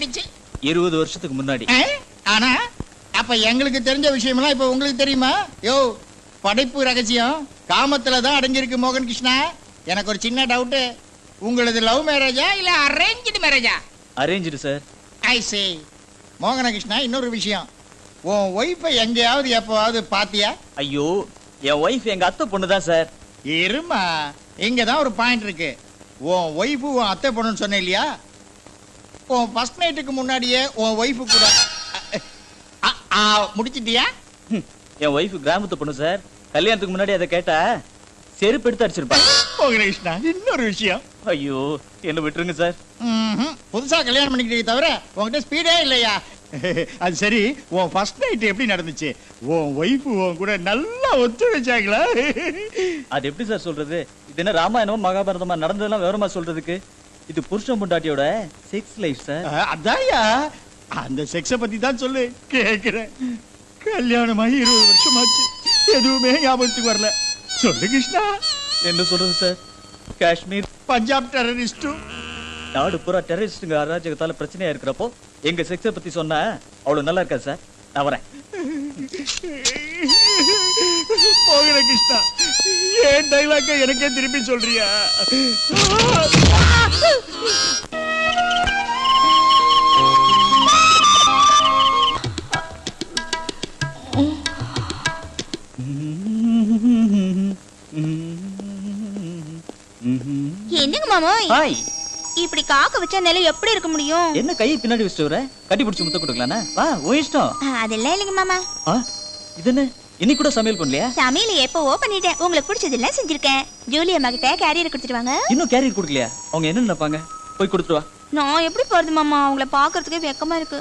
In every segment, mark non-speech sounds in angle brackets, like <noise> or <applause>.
ஆயிடுச்சு இருபது வருஷத்துக்கு முன்னாடி? ஆனா அப்ப எங்களுக்கு தெரிஞ்ச விஷயமெல்லாம் இப்ப உங்களுக்கு தெரியுமா? யோ படைப்பு ரகசியம். காமத்துல தான் அடைஞ்சிருக்கு மோகன் கிருஷ்ணா. எனக்கு ஒரு சின்ன டவுட் உங்களது லவ் மேரேஜா இல்ல அரேஞ்சு மேரேஜா அரேஞ்சு சார் ஐ சே மோகன கிருஷ்ணா இன்னொரு விஷயம். உன் ஒய்ஃபை எங்கேயாவது எப்பவாவது பாத்தியா? ஐயோ என் ஒய்ஃப் எங்க அத்தை பொண்ணு தான் சார் இருமா இங்க தான் ஒரு பாயிண்ட் இருக்கு. உன் ஒய்ஃபு உன் அத்தை பொண்ணுன்னு சொன்னேன் இல்லையா? உன் ஃபர்ஸ்ட் நைட்டுக்கு முன்னாடியே உன் ஒய்ஃபு கூட. முடிச்சிட்டியா? என் ஒய்ஃப் கிராமத்து பொண்ணு சார் கல்யாணத்துக்கு முன்னாடி அதை கேட்டா செருப்பு எடுத்து அடிச்சிருப்பாங்க இன்னொரு விஷயம். ஐயோ என்ன விட்டுருங்க சார். புதுசா கல்யாணம் பண்ணிக்கிட்டே தவிர உன்கிட்ட ஸ்பீடே இல்லையா? அது சரி உன் ஃபர்ஸ்ட் நைட் எப்படி நடந்துச்சு? உன் ஒய்ஃபு உன் கூட நல்லா ஒத்துழைச்சாங்களா? அது எப்படி சார் சொல்றது? இது என்ன ராமாயணம் மகாபாரதமா நடந்ததெல்லாம் விவரமா சொல்றதுக்கு? இது புருஷன் பொண்டாட்டியோட செக்ஸ் லைஃப் சார் அஹ், அதான்யா. அந்த செக்ஸ பத்தி தான் சொல்லு. கேக்குறேன். கல்யாணமாகி இருபது வருஷமாச்சு. எதுவுமே ஞாபகத்துக்கு வரல. சொல்லு கிருஷ்ணா. என்ன சொல்றது சார் காஷ்மீர். பஞ்சாப் டெரரிஸ்டும் நாடு பூரா டெரரிஸ்டுங்க அராஜகத்தால பிரச்சனையா இருக்கிறப்போ எங்க செக்ஸை பத்தி சொன்னா அவ்வளவு நல்லா இருக்காது சார் நான் வரேன். மோகன கிருஷ்ணா. ஏன் டைலாக்க எனக்கே திருப்பி சொல்றியா? என்னங்க ஹாய். இப்படி காக்க வச்சா நிலை எப்படி இருக்க முடியும்? என்ன கையை பின்னாடி வச்சுட்டு வர? கட்டி பிடிச்சி முத்த கொடுக்கலானா? வா உன் இஷ்டம். அதெல்லாம் இல்லைங்க மாமா. இது என்ன? இன்னைக்கு கூட சமையல் பண்ணலையா? சமையல எப்பவோ பண்ணிட்டேன். உங்களுக்கு பிடிச்சதெல்லாம் செஞ்சிருக்கேன். ஜூலி அம்மா கிட்ட கேரியர் கொடுத்துட்டு வாங்க. இன்னும் கேரியர் கொடுக்கலையா? அவங்க என்ன நினைப்பாங்க? போய் கொடுத்துட்டு வா. நான் எப்படி போறது மாமா? அவங்கள பாக்குறதுக்கே வெக்கமா இருக்கு.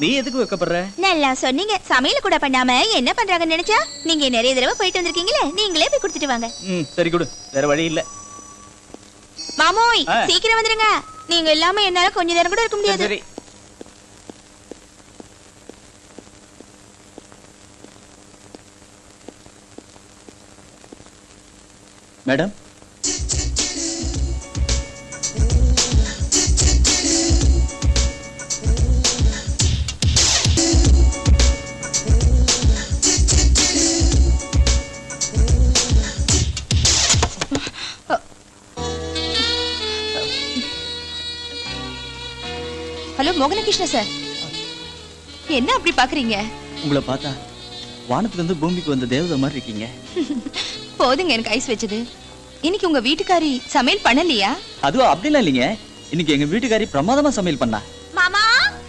நீ எதுக்கு வைக்கப்படுற? நல்லா சொன்னீங்க. சமையல் கூட பண்ணாம என்ன பண்றாங்கன்னு நினைச்சா? நீங்க நிறைய தடவை போயிட்டு வந்திருக்கீங்களே. நீங்களே போய் கொடுத்துட்டு வாங்க. ம் சரி கொடு. வேற வழி இல்ல. மாமோய். சீக்கிரம் வந்துருங்க. நீங்க இல்லாம என்னால கொஞ்ச நேரம் கூட இருக்க முடியாது. மேடம்? Hello Mohanakrishna sir. என்ன அப்படி பாக்குறீங்க உங்களை பார்த்தா வானத்துல இருந்து பூமிக்கு வந்த தேவதை மாதிரி இருக்கீங்க. <laughs> போதுங்க எனக்கு ஐஸ் வச்சது. இன்னைக்கு உங்க வீட்டுக்காரி சமையல் பண்ணலையா? அதுவும் அப்படிலாம் இல்லைங்க. இன்னைக்கு எங்க வீட்டுக்காரி பிரமாதமா சமையல் பண்ணா. மாமா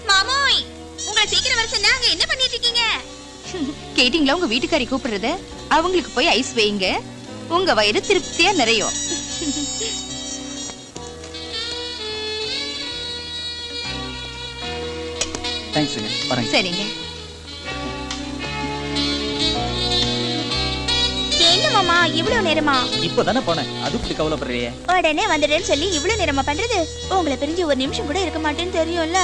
மாமோய் உங்களை சீக்கிரம் வர சொன்னா அங்க என்ன பண்ணிட்டு இருக்கீங்க? கேட்டிங்களா உங்க வீட்டுக்காரி கூப்பிடுறத? அவங்களுக்கு போய் ஐஸ் வைங்க உங்க வயிறு திருப்தியா நிறையும். தேங்க்ஸுங்க சரிங்க. என்ன மாமா இவ்வளவு நேரமா? இப்பதானே போனேன். அது இப்படி கவலைப்படுறியே? உடனே வந்துடுறேன்னு சொல்லி இவ்வளவு நேரமா பண்றது? உங்களை பிரிஞ்சு ஒரு நிமிஷம் கூட இருக்க மாட்டேன்னு தெரியும்ல.